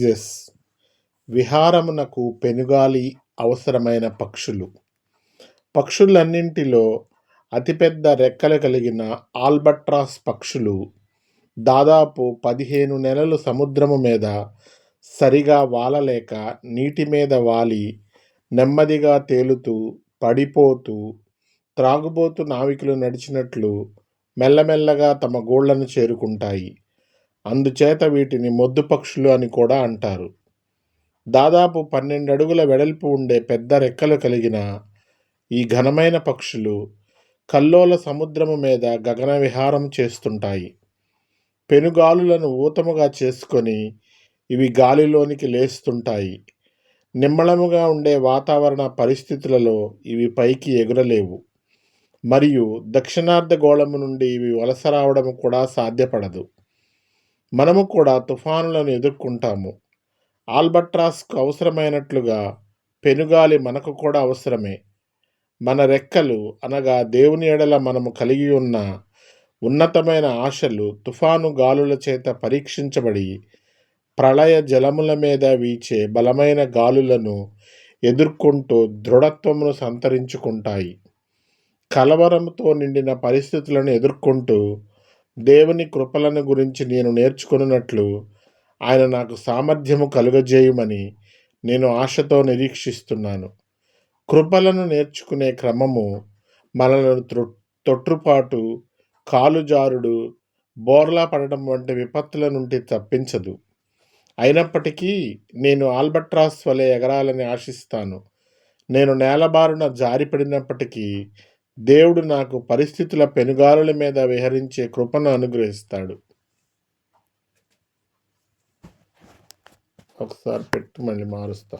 Yes విహారమునకు పెనుగాలి అవసరమైన పక్షులు. పక్షులన్నింటిలో అతిపెద్ద రెక్కలు కలిగిన ఆల్బట్రాస్ పక్షులు దాదాపు పదిహేను నెలలు సముద్రము మీద సరిగా వాలలేక నీటి మీద వాలి నెమ్మదిగా తేలుతూ పడిపోతూ త్రాగుబోతు నావికులు నడిచినట్లు మెల్లమెల్లగా తమ గోళ్ళను చేరుకుంటాయి. అందుచేత వీటిని మొద్దు పక్షులు అని కూడా అంటారు. దాదాపు పన్నెండు అడుగుల వెడల్పు ఉండే పెద్ద రెక్కలు కలిగిన ఈ ఘనమైన పక్షులు కల్లోల సముద్రము మీద గగన విహారం చేస్తుంటాయి. పెనుగాలులను ఊతముగా చేసుకొని ఇవి గాలిలోనికి లేస్తుంటాయి. నిమ్మళముగా ఉండే వాతావరణ పరిస్థితులలో ఇవి పైకి ఎగురలేవు. మరియు దక్షిణార్ధ గోళము నుండి ఇవి వలస రావడం కూడా సాధ్యపడదు. మనము కూడా తుఫానులను ఎదుర్కొంటాము. ఆల్బట్రాస్కు అవసరమైనట్లుగా పెనుగాలి మనకు కూడా అవసరమే. మన రెక్కలు అనగా దేవుని ఎడల మనము కలిగి ఉన్న ఉన్నతమైన ఆశలు తుఫాను గాలుల చేత పరీక్షించబడి ప్రళయ జలముల మీద వీచే బలమైన గాలులను ఎదుర్కొంటూ దృఢత్వమును సంతరించుకుంటాయి. కలవరంతో నిండిన పరిస్థితులను ఎదుర్కొంటూ దేవుని కృపలను గురించి నేను నేర్చుకున్నట్లు ఆయన నాకు సామర్థ్యము కలుగజేయమని నేను ఆశతో నిరీక్షిస్తున్నాను. కృపలను నేర్చుకునే క్రమము మనలను తొట్టుపాటు కాలుజారుడు బోర్లా పడటం వంటి విపత్తుల నుండి తప్పించదు. అయినప్పటికీ నేను ఆల్బట్రాస్ వలె ఎగరాలని ఆశిస్తాను. నేను నేలబారున జారిపడినప్పటికీ దేవుడు నాకు పరిస్థితుల పెనుగాలుల మీద విహరించే కృపను అనుగ్రహిస్తాడు. ఒకసారి పెట్టి మళ్ళీ మారుస్తా.